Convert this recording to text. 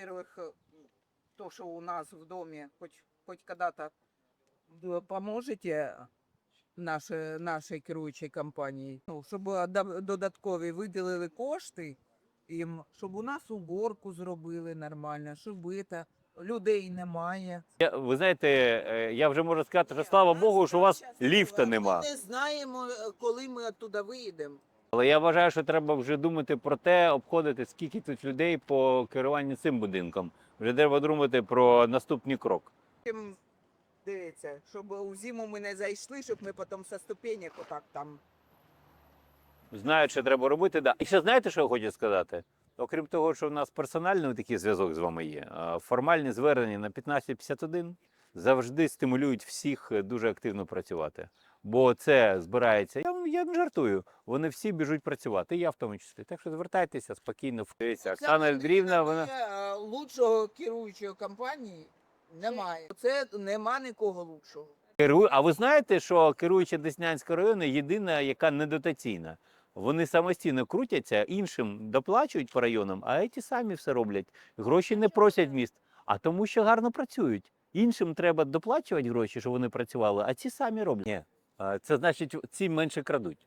во-первых, э, то, что у нас в доме хоть, хоть когда-то вы поможете нашій, нашій керуючій компанії, ну, щоб дода- додаткові виділили кошти їм, щоб у нас уборку зробили нормально, щоб це, людей немає. Я, ви знаєте, е, я вже можу сказати, що слава Богу, що у вас ліфта нема. Ми не знаємо, е, коли ми оттуда виїдемо. Але я вважаю, що треба вже думати про те, обходити, скільки тут людей по керуванню цим будинком. Вже треба думати про наступний крок. Чим, Дивіться, щоб у зиму ми не зайшли, щоб ми потім со ступенек отак там. Знають, що треба робити. Да. І ще знаєте, що я хочу сказати? Окрім того, що в нас персональний такий зв'язок з вами є, формальні звернення на 1551 завжди стимулюють всіх дуже активно працювати. Бо це збирається. Я, я не жартую. Вони всі біжуть працювати, і я в тому числі. Так що звертайтеся спокійно. Дивіться, Оксана Андріївна, вона. Е, Лучшого керуючого компанії немає. Це нема нікого лучшого. Керує. А ви знаєте, що керуюча Деснянського району єдина, яка не дотаційна. Вони самостійно крутяться, іншим доплачують по районам, а ті самі все роблять. Гроші не просять міст, а тому, що гарно працюють. Іншим треба доплачувати гроші, щоб вони працювали, а ці самі роблять. Ні. Це значить, ці менше крадуть.